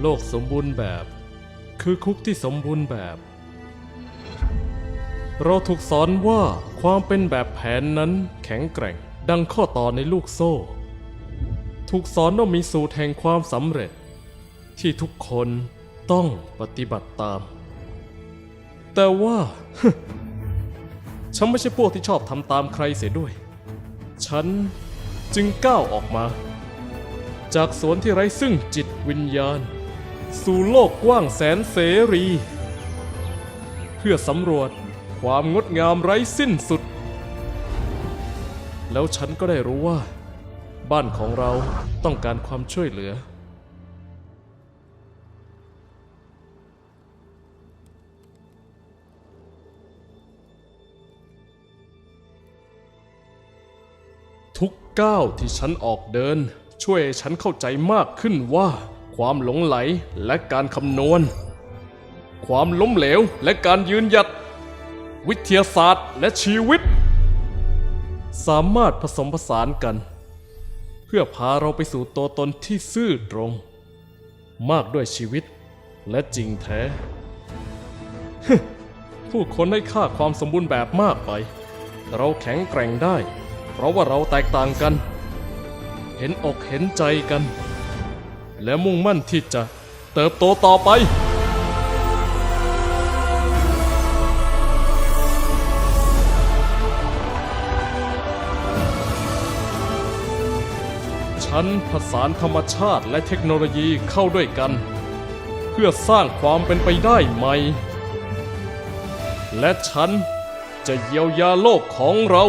โลกสมบูรณ์แบบ คือคุกที่สมบูรณ์แบบ เราถูกสอนว่าความเป็นแบบแผนนั้นแข็งแกร่ง ดังข้อต่อในลูกโซ่ ถูกสอนว่ามีสูตรแห่งความสำเร็จ ที่ทุกคนต้องปฏิบัติตาม แต่ว่า ฉันไม่ใช่พวกที่ชอบทำตามใครเสียด้วย ฉันจึงก้าวออกมา จากสวนที่ไร้ซึ่งจิตวิญญาณ สู่โลกกว้างแสนเสรี เพื่อสำรวจความงดงามไร้สิ้นสุด แล้วฉันก็ได้รู้ว่า บ้านของเราต้องการความช่วยเหลือ ทุกก้าวที่ฉันออกเดิน ช่วยฉันเข้าใจมากขึ้นว่า ความหลงไหลและการคำนวณ ความล้มเหลวและการยืนหยัด วิทยาศาสตร์และชีวิต สามารถผสมผสานกัน เพื่อพาเราไปสู่ตัวตนที่ซื่อตรง มากด้วยชีวิตและจริงแท้ ผู้คนให้ค่าความสมบูรณ์แบบมากไป เราแข็งแกร่งได้ เพราะว่าเราแตกต่างกัน เห็นอกเห็นใจกัน และมุ่งมั่นที่จะเติบโตต่อไปฉันผสานธรรมชาติและเทคโนโลยีเข้าด้วยกัน เพื่อสร้างความเป็นไปได้ใหม่ และฉันจะเยียวยาโลกของเรา